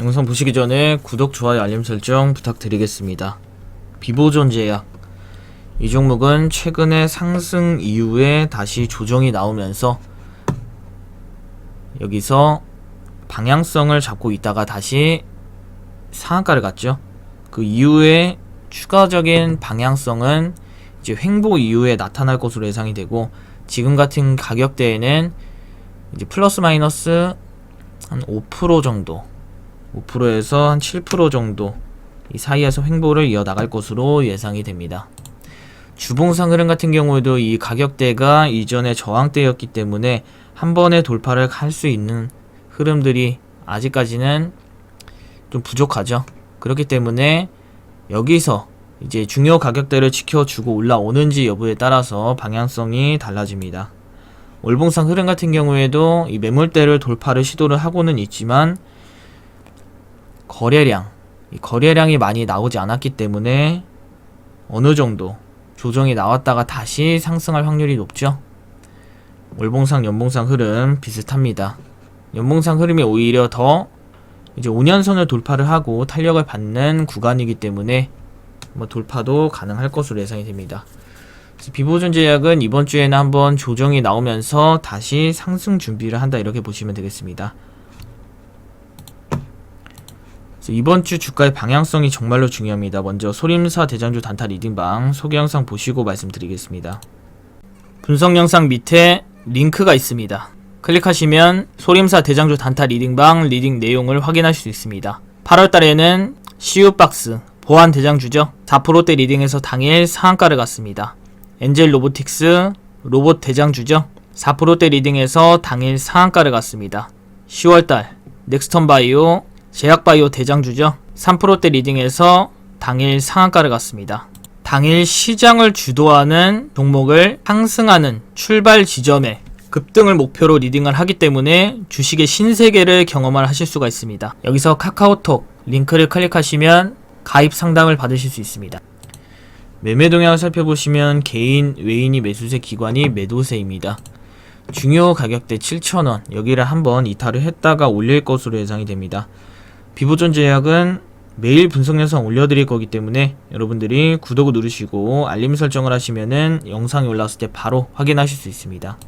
영상 보시기 전에 구독, 좋아요, 알림 설정 부탁드리겠습니다. 비보존 제약. 이 종목은 최근에 상승 이후에 다시 조정이 나오면서 여기서 방향성을 잡고 있다가 다시 상한가를 갔죠. 그 이후에 추가적인 방향성은 이제 횡보 이후에 나타날 것으로 예상이 되고 지금 같은 가격대에는 이제 플러스 마이너스 한 5% 정도 5%에서 한 7% 정도 이 사이에서 횡보를 이어나갈 것으로 예상이 됩니다. 주봉상 흐름 같은 경우에도 이 가격대가 이전에 저항대였기 때문에 한 번에 돌파를 할 수 있는 흐름들이 아직까지는 좀 부족하죠. 그렇기 때문에 여기서 이제 중요 가격대를 지켜주고 올라오는지 여부에 따라서 방향성이 달라집니다. 월봉상 흐름 같은 경우에도 이 매물대를 돌파를 시도를 하고는 있지만 거래량, 이 거래량이 많이 나오지 않았기 때문에 어느 정도 조정이 나왔다가 다시 상승할 확률이 높죠. 월봉상, 연봉상 흐름 비슷합니다. 연봉상 흐름이 오히려 더 이제 5년선을 돌파를 하고 탄력을 받는 구간이기 때문에 뭐 돌파도 가능할 것으로 예상이 됩니다. 그래서 비보존 제약은 이번 주에는 한번 조정이 나오면서 다시 상승 준비를 한다 이렇게 보시면 되겠습니다. 이번 주 주가의 방향성이 정말로 중요합니다. 먼저 소림사 대장주 단타 리딩방 소개 영상 보시고 말씀드리겠습니다. 분석 영상 밑에 링크가 있습니다. 클릭하시면 소림사 대장주 단타 리딩방 리딩 내용을 확인할 수 있습니다. 8월 달에는 CU박스 보안 대장주죠. 4%대 리딩에서 당일 상한가를 갔습니다. 엔젤 로보틱스 로봇 대장주죠. 4%대 리딩에서 당일 상한가를 갔습니다. 10월달 넥스턴 바이오 제약 바이오 대장주죠. 3%대 리딩에서 당일 상한가를 갔습니다. 당일 시장을 주도하는 종목을 상승하는 출발 지점에 급등을 목표로 리딩을 하기 때문에 주식의 신세계를 경험을 하실 수가 있습니다. 여기서 카카오톡 링크를 클릭하시면 가입 상담을 받으실 수 있습니다. 매매 동향을 살펴보시면 개인, 외인이 매수세, 기관이 매도세입니다. 중요 가격대 7,000원 여기를 한번 이탈을 했다가 올릴 것으로 예상이 됩니다. 비보존 제약은 매일 분석 영상 올려드릴 거기 때문에 여러분들이 구독을 누르시고 알림 설정을 하시면은 영상이 올라왔을 때 바로 확인하실 수 있습니다.